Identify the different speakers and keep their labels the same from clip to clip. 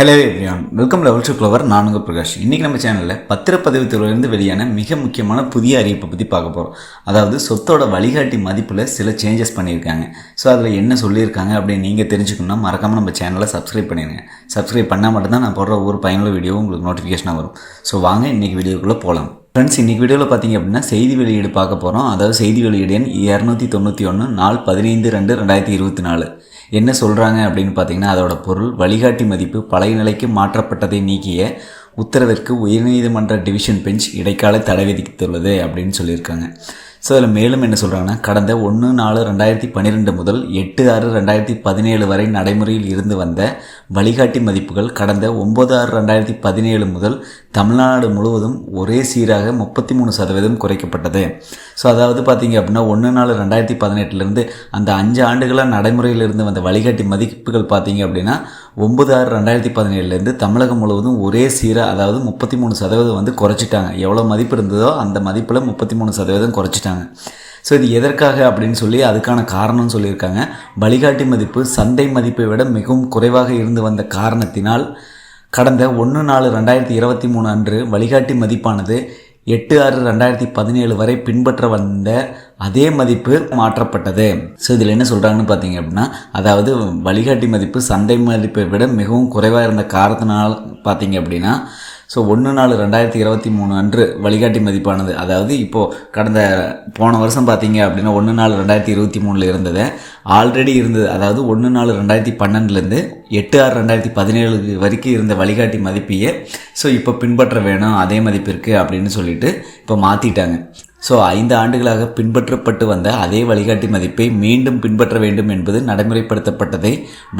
Speaker 1: Hello everyone welcome level to clever நானுங்க பிரகாஷ். இன்றைக்கி நம்ம சேனலில் பத்திரப்பதிவு துறையிலிருந்து வெளியான மிக முக்கியமான புதிய அறிவிப்பை பற்றி பார்க்க போகிறோம் அதாவது சொத்தோட வழிகாட்டி மதிப்பில் சில சேஞ்சஸ் பண்ணியிருக்காங்க. ஸோ அதில் என்ன சொல்லியிருக்காங்க அப்படின்னு நீங்கள் தெரிஞ்சுக்கணும்னா மறக்காமல் நம்ம சேனலை சப்ஸ்கிரைப் பண்ணிடுங்க. சப்ஸ்கிரைப் பண்ணால் மட்டும்தான் நான் போடுற ஒவ்வொரு பயனுள்ள வீடியோவும் உங்களுக்கு நோட்டிஃபிகேஷனாக வரும். ஸோ வாங்க இன்றைக்கி வீடியோக்குள்ளே போகலாம் ஃப்ரெண்ட்ஸ் இன்றைக்கி வீடியோவில் பார்த்தீங்க அப்படின்னா செய்தி வெளியீடு பார்க்க போகிறோம் அதாவது செய்தி வெளியீடு எண் இரநூத்தி தொண்ணூற்றி ஒன்று நாள் பதினைந்து ரெண்டு ரெண்டாயிரத்தி இருபத்தி நாலு. என்ன சொல்கிறாங்க அப்படின்னு பார்த்தீங்கன்னா அதோட பொருள் வழிகாட்டி மதிப்பு பழைய நிலைக்கு மாற்றப்பட்டதை நீக்கிய உத்தரவிற்கு உயர்நீதிமன்ற டிவிஷன் பெஞ்ச் இடைக்கால தடை விதித்துள்ளது அப்படின்னு சொல்லியிருக்காங்க. ஸோ அதில் மேலும் என்ன சொல்கிறாங்கன்னா கடந்த ஒன்று நாலு ரெண்டாயிரத்தி பன்னிரெண்டு முதல் எட்டு ஆறு ரெண்டாயிரத்தி பதினேழு வரை நடைமுறையில் இருந்து வந்த வழிகாட்டி மதிப்புகள் கடந்த ஒம்பது ஆறு ரெண்டாயிரத்தி பதினேழு முதல் தமிழ்நாடு முழுவதும் ஒரே சீராக முப்பத்தி மூணு சதவீதம் குறைக்கப்பட்டது. ஸோ அதாவது பார்த்தீங்க அப்படின்னா ஒன்று நாலு ரெண்டாயிரத்தி பதினெட்டுலேருந்து அந்த அஞ்சு ஆண்டுகளாக நடைமுறையில் இருந்து வந்த வழிகாட்டி மதிப்புகள் பார்த்தீங்க அப்படின்னா ஒன்பது ஆறு ரெண்டாயிரத்தி பதினேழுலேருந்து தமிழகம் முழுவதும் ஒரே சீராக அதாவது முப்பத்தி மூணு சதவீதம் வந்து குறைச்சிட்டாங்க. எவ்வளோ மதிப்பு இருந்ததோ அந்த மதிப்பில் முப்பத்தி மூணு சதவீதம் குறைச்சிட்டாங்க. ஸோ இது எதற்காக அப்படின்னு சொல்லி அதுக்கான காரணம்னு சொல்லியிருக்காங்க. வழிகாட்டி மதிப்பு சந்தை மதிப்பை விட மிகவும் குறைவாக இருந்து வந்த காரணத்தினால் கடந்த ஒன்று நாலு ரெண்டாயிரத்தி இருபத்தி மூணு அன்று வழிகாட்டி மதிப்பானது எட்டு ஆறு ரெண்டாயிரத்தி பதினேழு வரை பின்பற்ற வந்த அதே மதிப்பு மாற்றப்பட்டது. ஸோ இதில் என்ன சொல்கிறாங்கன்னு பார்த்தீங்க அப்படின்னா அதாவது வழிகாட்டி மதிப்பு சந்தை மதிப்பை விட மிகவும் குறைவாக இருந்த காரணத்தினால் பார்த்தீங்க அப்படின்னா ஸோ ஒன்று நாலு ரெண்டாயிரத்தி இருபத்தி மூணு அன்று வழிகாட்டி மதிப்பானது அதாவது இப்போது கடந்த போன வருஷம் பார்த்தீங்க அப்படின்னா ஒன்று நாலு ரெண்டாயிரத்தி இருபத்தி மூணில் இருந்தது. ஆல்ரெடி இருந்தது. அதாவது ஒன்று நாலு ரெண்டாயிரத்தி பன்னெண்டுலேருந்து எட்டு ஆறு ரெண்டாயிரத்தி பதினேழு வரைக்கும் இருந்த வழிகாட்டி மதிப்பையே ஸோ இப்போ பின்பற்ற வேணும் அதே மதிப்பிற்கு அப்படின்னு சொல்லிட்டு இப்போ மாற்றிட்டாங்க ஸோ ஐந்து ஆண்டுகளாக பின்பற்றப்பட்டு வந்த அதே வழிகாட்டி மதிப்பை மீண்டும் பின்பற்ற வேண்டும் என்பது நடைமுறைப்படுத்தப்பட்டதை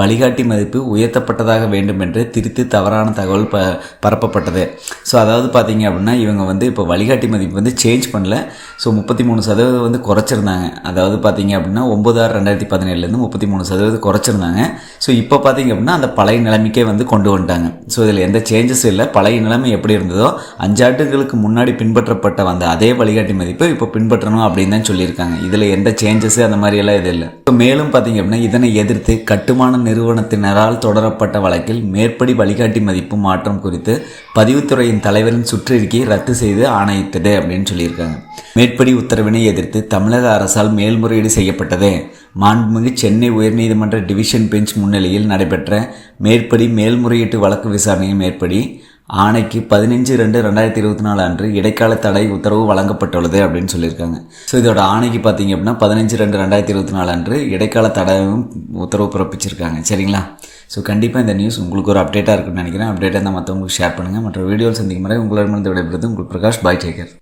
Speaker 1: வழிகாட்டி மதிப்பு உயர்த்தப்பட்டதாக வேண்டும் என்று திருத்தி தவறான தகவல் ப பரப்பப்பட்டது. ஸோ அதாவது பார்த்தீங்க அப்படின்னா இவங்க வந்து இப்போ வழிகாட்டி மதிப்பு வந்து சேஞ்ச் பண்ணல. ஸோ முப்பத்தி மூணு சதவீதம் வந்து குறைச்சிருந்தாங்க. அதாவது பார்த்தீங்க அப்படின்னா ஒம்பது ஆறு ரெண்டாயிரத்தி பதினேழுலேருந்து முப்பத்தி மூணு சதவீதம் குறைச்சிருந்தாங்க. ஸோ இப்போ பார்த்தீங்க அப்படின்னா அந்த பழைய நிலைமைக்கே வந்து கொண்டு வந்துட்டாங்க. ஸோ இதில் எந்த சேஞ்சஸும் இல்லை. பழைய நிலைமை எப்படி இருந்ததோ அஞ்சாண்டுகளுக்கு முன்னாடி பின்பற்றப்பட்ட வந்த அதே வழிகாட்டி மதிப்பு இப்போ பின்பற்றணும் அப்படின்னு தான் சொல்லியிருக்காங்க. இதில் எந்த சேஞ்சஸு அந்த மாதிரியெல்லாம் இது இல்லை. இப்போ மேலும் பார்த்தீங்க அப்படின்னா இதனை எதிர்த்து கட்டுமான நிறுவனத்தினரால் தொடரப்பட்ட வழக்கில் மேற்படி வழிகாட்டி மதிப்பு மாற்றம் குறித்து பதிவுத்துறையின் தலைவரின் சுற்றறிக்கையை ரத்து செய்து ஆணையிட்டது அப்படின்னு சொல்லியிருக்காங்க. மேற்படி உத்தரவினை எதிர்த்து தமிழக அரசால் மேல்முறையீடு செய்யப்பட்டது. மாண்புமிகு சென்னை உயர்நீதிமன்ற டிவிஷன் பெஞ்ச் முன்னிலையில் நடைபெற்ற மேற்படி மேல்முறையீட்டு வழக்கு விசாரணையின் மேற்படி ஆணைக்கு பதினஞ்சு ரெண்டு ரெண்டாயிரத்தி இருபத்தி நாலு அன்று இடைக்கால தடை உத்தரவு வழங்கப்பட்டுள்ளது அப்படின்னு சொல்லியிருக்காங்க. ஸோ இதோட ஆணைக்கு பார்த்தீங்க அப்படின்னா பதினஞ்சு ரெண்டு ரெண்டாயிரத்தி இருபத்தி நாலு அன்று இடைக்கால தடையும் உத்தரவு பிறப்பிச்சிருக்காங்க. சரிங்களா? ஸோ கண்டிப்பாக இந்த நியூஸ் உங்களுக்கு ஒரு அப்டேட்டாக இருக்குன்னு நினைக்கிறேன். அப்டேட்டாக இருந்தால் மற்றவங்களுக்கு ஷேர் பண்ணுங்கள் மற்ற வீடியோஸ் சந்திக்கும் முறை உங்களிடமிருந்து விடைபெறுது உங்களுக்கு பிரகாஷ் பாய் டேக்கர்